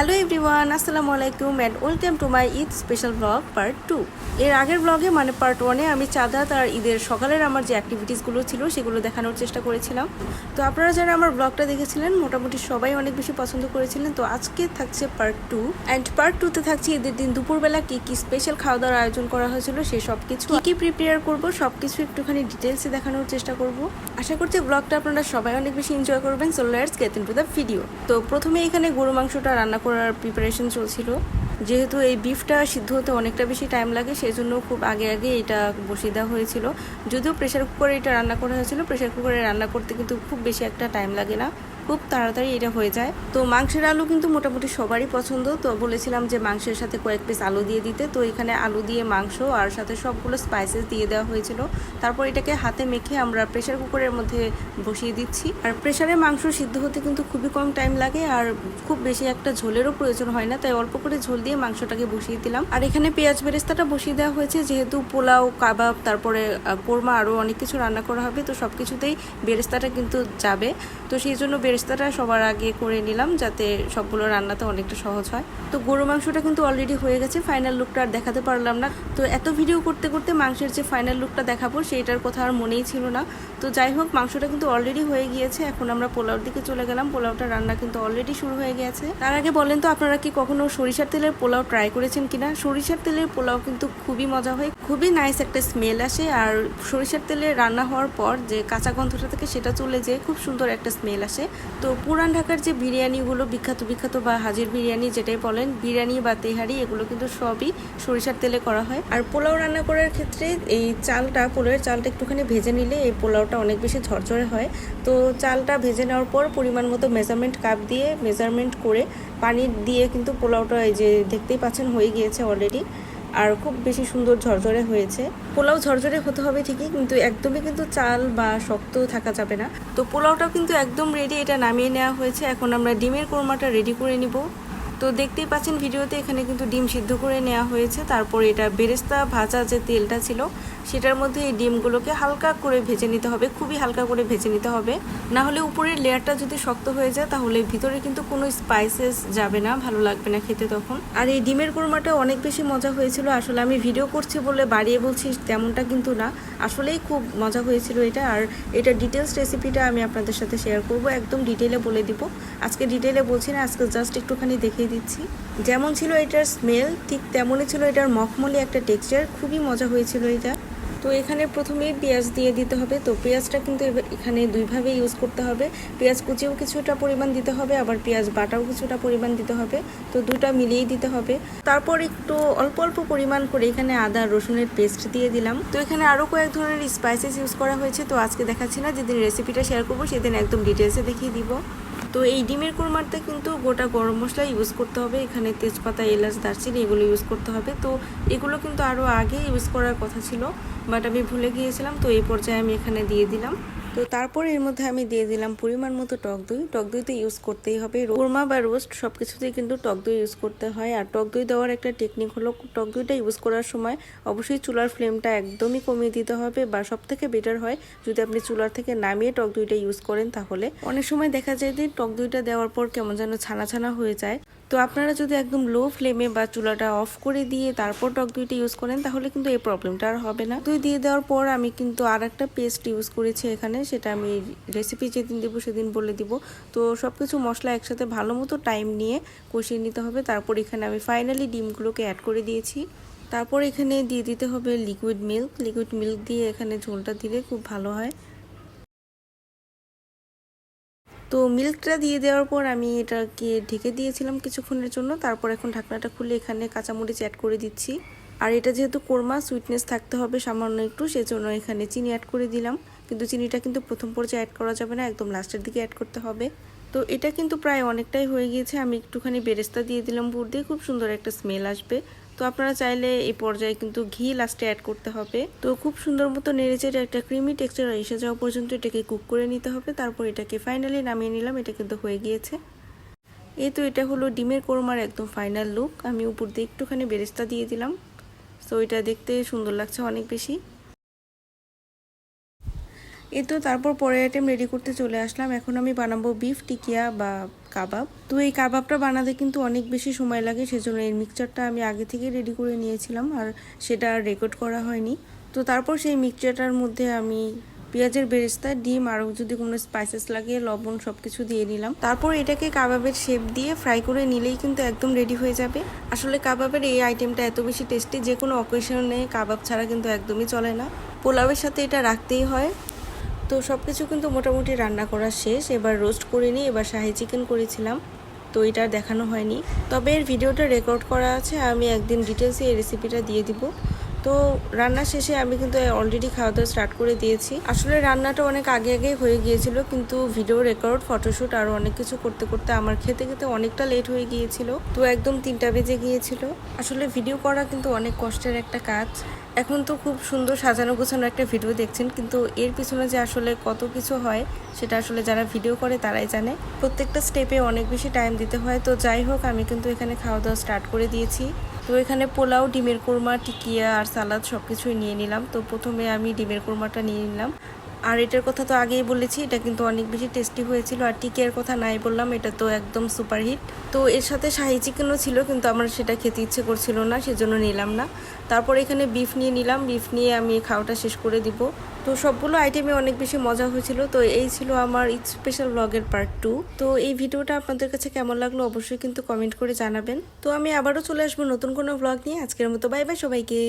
Hello everyone আসসালামু আলাইকুম and welcome to my Eid special blog part two এর আগের ব্লগে মানে পার্ট ওয়ানে আমি চাঁদা তার ঈদের সকালের আমার যে অ্যাক্টিভিটিসগুলো ছিল, সেগুলো দেখানোর চেষ্টা করেছিলাম। তো আপনারা যারা আমার ব্লগটা দেখেছিলেন, মোটামুটি সবাই অনেক বেশি পছন্দ করেছিলেন। তো আজকে থাকছে পার্ট টু অ্যান্ড পার্ট টুতে থাকছে ঈদের দিন দুপুরবেলা কী কী স্পেশাল খাওয়া দাওয়ার আয়োজন করা হয়েছিল সেই সব কিছু কী কি প্রিপেয়ার করব সব কিছু একটুখানি ডিটেলসে দেখানোর চেষ্টা করব। আশা করছি ব্লগটা আপনারা সবাই অনেক বেশি এনজয় করবেন so let's get into the video তো প্রথমে এখানে গরু মাংসটা রান্না করার প্রিপারেশন চলছিল। যেহেতু এই বিফটা সিদ্ধ হতে অনেকটা বেশি টাইম লাগে সেই জন্য খুব আগে আগে এটা বসিয়ে দেওয়া হয়েছিল। যদিও প্রেশার কুকারে এটা রান্না করা হয়েছিল প্রেশার কুকারে রান্না করতে কিন্তু খুব বেশি একটা টাইম লাগে না। খুব তাড়াতাড়ি এটা হয়ে যায়। তো মাংসের আলু কিন্তু মোটামুটি সবারই পছন্দ। তো বলেছিলাম যে মাংসের সাথে কয়েক পিস আলু দিয়ে দিতে। তো এখানে আলু দিয়ে মাংস আর সাথে সবগুলো স্পাইসেস দিয়ে দেওয়া হয়েছিল। তারপর এটাকে হাতে মেখে আমরা প্রেশার কুকারের মধ্যে বসিয়ে দিচ্ছি। আর প্রেশারে মাংস সিদ্ধ হতে কিন্তু খুবই কম টাইম লাগে আর খুব বেশি একটা ঝোলেরও প্রয়োজন হয় না। তাই অল্প করে ঝোল দিয়ে মাংসটাকে বসিয়ে দিলাম। আর এখানে পেঁয়াজ বেরেস্তাটা বসিয়ে দেওয়া হয়েছে। যেহেতু পোলাও, কাবাব, তারপরে কোরমা আরও অনেক কিছু রান্না করা হবে, তো সব কিছুতেই বেরেস্তাটা কিন্তু যাবে। তো সেই জন্য বেরেস্তাটা সবার আগে করে নিলাম যাতে সবগুলো রান্নাতে অনেকটা সহজ হয়। তো গরু মাংসটা কিন্তু অলরেডি হয়ে গেছে ফাইনাল লুকটা আর দেখাতে পারলাম না। তো এত ভিডিও করতে করতে মাংসের যে ফাইনাল লুকটা দেখাবো সেইটার কথা আর মনেই ছিল না। তো যাই হোক, মাংসটা কিন্তু অলরেডি হয়ে গিয়েছে, এখন আমরা পোলাওর দিকে চলে গেলাম। পোলাওটা রান্না কিন্তু অলরেডি শুরু হয়ে গেছে। তার আগে বলেন তো, আপনারা কি কখনো সরিষার তেলের পোলাও ট্রাই করেছেন কিনা? সরিষার তেলের পোলাও কিন্তু খুবই মজা হয়, খুবই নাইস একটা স্মেল আসে। আর সরিষার তেলে রান্না হওয়ার পর যে কাঁচা গন্ধটা থাকে সেটা চলে যেয়ে খুব সুন্দর একটা স্মেল আসে। তো পুরান ঢাকার যে বিরিয়ানিগুলো, বিখ্যাত বিখ্যাত বা হাজির বিরিয়ানি যেটাই বলেন, বিরিয়ানি বা তেহারি, এগুলো কিন্তু সবই সরিষার তেলে করা হয়। আর পোলাও রান্না করার ক্ষেত্রে এই চালটা, পোলাওয়ের চালটা একটুখানি ভেজে নিলে এই পোলাওটা অনেক বেশি ঝরঝরে হয়। তো চালটা ভেজে নেওয়ার পর পরিমাণ মতো মেজারমেন্ট কাপ দিয়ে মেজারমেন্ট করে পানি দিয়ে কিন্তু পোলাওটা এই যে দেখতেই পাচ্ছেন হয়ে গিয়েছে অলরেডি আর খুব বেশি সুন্দর ঝরঝরে হয়েছে। পোলাও ঝরঝরে হতে হবে ঠিকই, কিন্তু একদমই কিন্তু চাল বা শক্ত থাকা যাবে না। তো পোলাওটাও কিন্তু একদম রেডি এটা নামিয়ে নেওয়া হয়েছে। এখন আমরা ডিমের কোরমাটা রেডি করে নিব। তো দেখতেই পাচ্ছেন ভিডিওতে এখানে কিন্তু ডিম সিদ্ধ করে নেওয়া হয়েছে। তারপর এটা বেরেস্তা ভাজা যে তেলটা ছিল, সেটার মধ্যে এই ডিমগুলোকে হালকা করে ভেজে নিতে হবে, খুবই হালকা করে ভেজে নিতে হবে। না হলে উপরের লেয়ারটা যদি শক্ত হয়ে যায়, তাহলে ভিতরে কিন্তু কোনো স্পাইসেস যাবে না, ভালো লাগবে না খেতে তখন। আর এই ডিমের কোরমাটা অনেক বেশি মজা হয়েছিল, আসলে আমি ভিডিও করছি বলে বাড়িয়ে বলছি, তেমনটা কিন্তু না। আসলেই খুব মজা হয়েছিল এটা, আর এটা ডিটেলস রেসিপিটা আমি আপনাদের সাথে শেয়ার করব, একদম ডিটেলে বলে দিব। আজকে ডিটেলে বলছি না, আজকে জাস্ট একটুখানি দেখিয়ে দিচ্ছি। যেমন ছিল এটার স্মেল ঠিক তেমনই ছিল এটার মখমলি একটা টেক্সচার খুবই মজা হয়েছিল এটা। তো এখানে প্রথমে পেঁয়াজ দিয়ে দিতে হবে। তো পেঁয়াজটা কিন্তু এখানে দুইভাবে ইউজ করতে হবে। পেঁয়াজ কুচিও কিছুটা পরিমাণ দিতে হবে, আবার পেঁয়াজ বাটাও কিছুটা পরিমাণ দিতে হবে। তো দুটা মিলিয়েই দিতে হবে। তারপর একটু অল্প অল্প পরিমাণ করে এখানে আদা, রসুনের পেস্ট দিয়ে দিলাম। তো এখানে আরও কয়েক ধরনের স্পাইসেস ইউজ করা হয়েছে। তো আজকে দেখাচ্ছি না, যেদিন রেসিপিটা শেয়ার করব, সেদিন একদম ডিটেলসে দেখিয়ে দিব। তো এই ডিমের কোরমাতে কিন্তু গোটা গরম মশলা ইউজ করতে হবে। এখানে তেজপাতা, এলাচ, দারচিনি এগুলো ইউজ করতে হবে। তো এগুলো কিন্তু আরও আগে ইউজ করার কথা ছিল বাট আমি ভুলে গিয়েছিলাম, তো এই পর্যায়ে আমি এখানে দিয়ে দিলাম। তো তারপর এর মধ্যে আমি দিয়ে দিলাম পরিমাণ মতো টক দই। টক দই তো ইউজ করতেই হবে। কোরমা বা রোস্ট সব কিছুতেই কিন্তু টক দই ইউজ করতে হয়। আর টক দই দেওয়ার একটা টেকনিক হলো টক দইটা ইউজ করার সময় অবশ্যই চুলার ফ্লেমটা একদমই কমিয়ে দিতে হবে বা সব থেকে বেটার হয় যদি আপনি চুলার থেকে নামিয়ে টক দইটা ইউজ করেন তাহলে। অনেক সময় দেখা যায় যে টক দইটা দেওয়ার পর কেমন যেন ছানা ছানা হয়ে যায়। তো আপনারা যদি একদম লো ফ্লেমে বা চুলাটা অফ করে দিয়ে তারপর টক দইটা ইউজ করেন, তাহলে কিন্তু এই প্রবলেমটা আর হবে না। দই দিয়ে দেওয়ার পর আমি কিন্তু আর একটা পেস্ট ইউজ করেছি এখানে, সেটা আমি রেসিপি যেদিন দেবো সেদিন বলে দিব। তো সব কিছু মশলা একসাথে ভালো মতো টাইম নিয়ে কষিয়ে নিতে হবে। তারপর এখানে আমি ফাইনালি ডিমগুলোকে অ্যাড করে দিয়েছি। তারপর এখানে দিয়ে দিতে হবে লিকুইড মিল্ক লিকুইড মিল্ক দিয়ে এখানে ঝোলটা দিলে খুব ভালো হয়। তো মিল্কটা দিয়ে দেওয়ার পর আমি এটাকে ঢেকে দিয়েছিলাম কিছুক্ষণের জন্য। তারপর এখন ঢাকনাটা খুলে এখানে কাঁচামরিচ অ্যাড করে দিচ্ছি। আর এটা যেহেতু কোরমা সুইটনেস থাকতে হবে সামান্য একটু, সেজন্য এখানে চিনি অ্যাড করে দিলাম। কিন্তু চিনিটা কিন্তু প্রথম পর্যায়ে অ্যাড করা যাবে না, একদম লাস্টের দিকে অ্যাড করতে হবে। তো এটা কিন্তু প্রায় অনেকটাই হয়ে গিয়েছে। আমি একটুখানি বেরেস্তা দিয়ে দিলাম পুর দিয়ে। খুব সুন্দর একটা স্মেল আসবে। তো আপনারা চাইলে এই পর্যায়ে কিন্তু ঘি লাস্টে অ্যাড করতে হবে। তো খুব সুন্দর মতো নেড়েচেড়ে একটা ক্রিমি টেক্সচার এসে যাওয়া পর্যন্ত এটাকে কুক করে নিতে হবে। তারপর এটাকে ফাইনালি নামিয়ে নিলাম। এটা কিন্তু হয়ে গিয়েছে। এই তো এটা হলো ডিমের কোরমার একদম ফাইনাল লুক আমি উপর দিয়ে একটুখানি বেরেস্তা দিয়ে দিলাম। তো এটা দেখতে সুন্দর লাগছে অনেক বেশি। এই তো তারপর পরের আইটেম রেডি করতে চলে আসলাম। এখন আমি বানাবো বিফ টিকিয়া বা কাবাব। তো এই কাবাবটা বানাতে কিন্তু অনেক বেশি সময় লাগে, সেজন্য এর মিক্সচারটা আমি আগে থেকে রেডি করে নিয়েছিলাম আর সেটা রেকর্ড করা হয়নি। তো তারপর সেই মিক্সচারটার মধ্যে আমি পেঁয়াজের বেরেস্তা, ডিম আরও যদি কোনো স্পাইসেস লাগে, লবণ সব কিছু দিয়ে নিলাম। তারপর এটাকে কাবাবের শেপ দিয়ে ফ্রাই করে নিলেই কিন্তু একদম রেডি হয়ে যাবে। আসলে কাবাবের এই আইটেমটা এত বেশি টেস্টি যে কোনো অকেশনে কাবাব ছাড়া কিন্তু একদমই চলে না। পোলাওয়ের সাথে এটা রাখতেই হয়। তো সব কিছু কিন্তু মোটামুটি রান্না করা শেষ। এবার রোস্ট করিনি এবার শাহি চিকেন করেছিলাম। তো এটা দেখানো হয়নি। তবে এর ভিডিওটা রেকর্ড করা আছে, আমি একদিন ডিটেলসে এই রেসিপিটা দিয়ে দিব। তো রান্না শেষে আমি কিন্তু অলরেডি খাওয়া দাওয়া স্টার্ট করে দিয়েছি। আসলে রান্নাটা অনেক আগে আগে হয়ে গিয়েছিল, কিন্তু ভিডিও রেকর্ড ফটোশ্যুট আরও অনেক কিছু করতে করতে আমার খেতে খেতে অনেকটা লেট হয়ে গিয়েছিল। তো একদম তিনটা বেজে গিয়েছিল। আসলে ভিডিও করা কিন্তু অনেক কষ্টের একটা কাজ। এখন তো খুব সুন্দর সাজানো গোছানো একটা ভিডিও দেখছেন, কিন্তু এর পিছনে যে আসলে কত কিছু হয়, সেটা আসলে যারা ভিডিও করে তারাই জানে। প্রত্যেকটা স্টেপে অনেক বেশি টাইম দিতে হয়। তো যাই হোক, আমি কিন্তু এখানে খাওয়া দাওয়া স্টার্ট করে দিয়েছি। তো এখানে পোলাও, ডিমের কোরমা, টিকিয়া আর সালাদ সব কিছুই নিয়ে নিলাম। তো প্রথমে আমি ডিমের কোরমাটা নিয়ে নিলাম। আর এটার কথা তো আগেই বলেছি, এটা কিন্তু অনেক বেশি টেস্টি হয়েছিল। আর টিকের কথা নাই বললাম, এটা তো একদম সুপারহিট তো এর সাথে শাহি চিকেনও ছিল, কিন্তু আমার সেটা খেতে ইচ্ছে করছিল না, সেজন্য নিলাম না। তারপর এখানে বিফ নিয়ে নিলাম বিফ নিয়ে আমি খাওয়াটা শেষ করে দিব। তো সবগুলো আইটেমে অনেক বেশি মজা হয়েছিল। তো এই ছিল আমার স্পেশাল ব্লগের পার্ট টু তো এই ভিডিওটা আপনাদের কাছে কেমন লাগল অবশ্যই কিন্তু কমেন্ট করে জানাবেন। তো আমি আবারও চলে আসব নতুন কোনো ব্লগ নিয়ে। আজকের মতো বাই বাই সবাইকে।